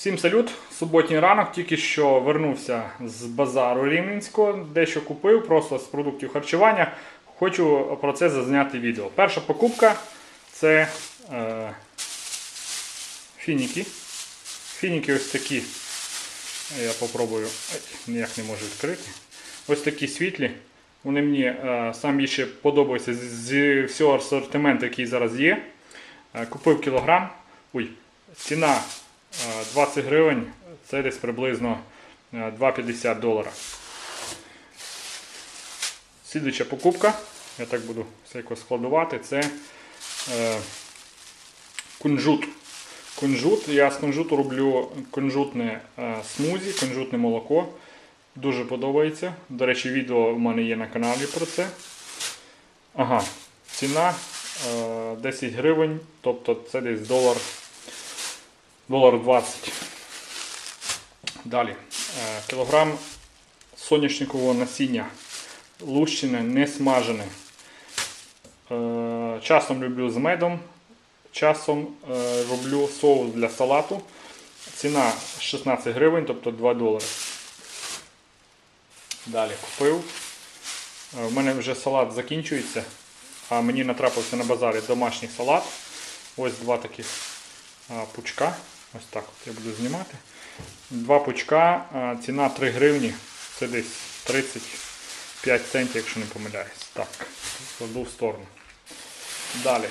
Всім салют! Суботній ранок, тільки що вернувся з базару Рівненського, дещо купив просто з продуктів харчування. Хочу про це зазняти відео. Перша покупка це е, фініки. Фініки ось такі. Я попробую, ніяк не можу відкрити. Ось такі світлі. Вони мені е, сам більше подобаються з, всього асортименту, який зараз є. Е, купив кілограм. Ой, ціна 20 гривень, це десь приблизно е, 2,50 долара. Слідуюча покупка, я так буду все якось складувати, це е, кунжут. Кунжут. Я з кунжуту роблю кунжутне е, смузі, кунжутне молоко. Дуже подобається. До речі, відео в мене є на каналі про це. Ага, ціна е, 10 гривень, тобто це десь долар, долар 20. Далі. Е, кілограм соняшникового насіння. Лущене, не смажене. Е, часом люблю з медом. Часом е, роблю соус для салату. Ціна 16 гривень, тобто 2 долари. Далі купив. У мене вже салат закінчується, а мені натрапився на базарі домашній салат. Ось два таких пучка. Ось так от я буду знімати. Два пучка, ціна 3 гривні. Це десь 35 центів, якщо не помиляюсь. Так, кладу в сторону. Далі.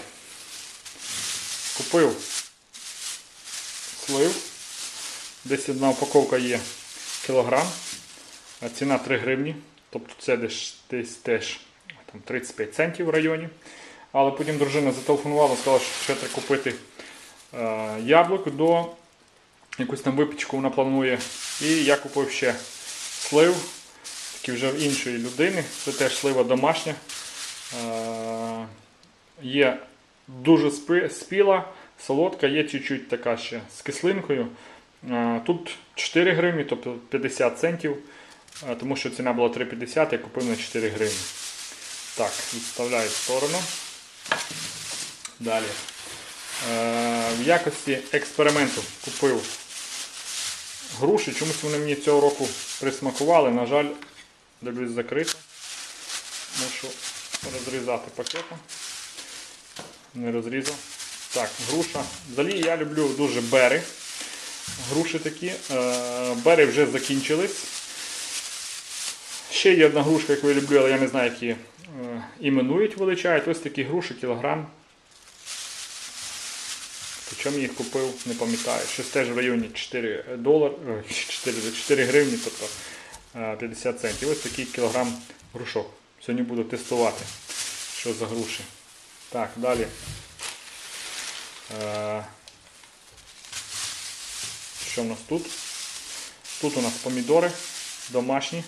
Купив слив. Десь одна упаковка є кілограм. Ціна 3 гривні. Тобто це десь, десь теж там, 35 центів в районі. Але потім дружина зателефонувала, сказала, що ще треба купити е, яблук до якусь там випічку вона планує. І я купив ще слив, такий вже в іншої людини. Це теж слива домашня. Е, є дуже спіла, солодка, є чуть-чуть така ще з кислинкою. Е, Тут 4 гривні, тобто 50 центів. Е, Тому що ціна була 3,50, я купив на 4 гривні. Так, відставляю в сторону. Далі. Е, В якості експерименту купив груші. Чомусь вони мені цього року присмакували. На жаль, дивлюсь закрито. Мушу розрізати пакетом. Не розрізав. Так, груша. Взагалі я люблю дуже бери. Груші такі. Е, Бери вже закінчились. Ще є одна грушка, яку я люблю, але я не знаю, які е, іменують, величають. Ось такі груші, кілограм. Причому я їх купив, не пам'ятаю. Щось теж в районі 4 долар, 4, 4 гривні, тобто е, 50 центів. Ось такий кілограм грушок. Сьогодні буду тестувати, що за груші. Так, далі. Е, Що в нас тут? Тут у нас помідори домашні.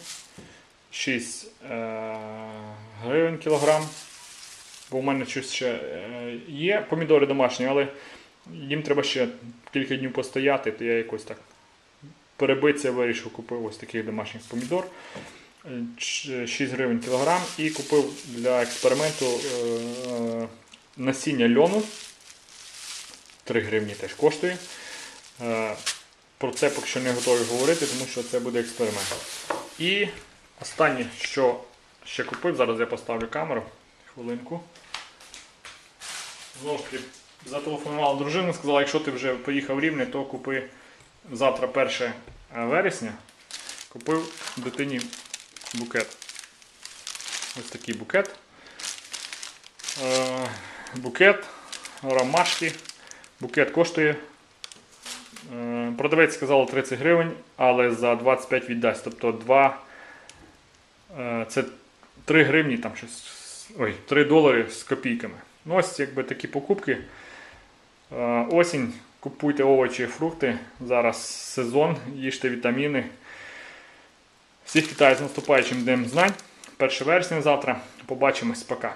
6 е, гривень кілограм. Бо у мене щось ще е, є помідори домашні, але їм треба ще кілька днів постояти, то я якось так перебитися вирішив, купив ось таких домашніх помідор. Е, 6 гривень кілограм і купив для експерименту е, е, насіння льону. 3 гривні теж коштує. Е, Про це поки що не готові говорити, тому що це буде експеримент. І останнє, що ще купив, зараз я поставлю камеру. Хвилинку. Знову ж таки, зателефонувала дружина, сказала, якщо ти вже поїхав в Рівне, то купи завтра 1 вересня. Купив дитині букет. Ось такий букет. Е, букет, ромашки. Букет коштує. е, Продавець сказав 30 гривень, але за 25 віддасть. Тобто 2, е, це 3 гривні, там щось. Ой, 3 долари з копійками. Ну, ось якби такі покупки. Е, Осінь, купуйте овочі, фрукти. Зараз сезон, їжте вітаміни. Всіх вітаю з наступаючим днем знань. 1 вересня завтра. Побачимось, пока.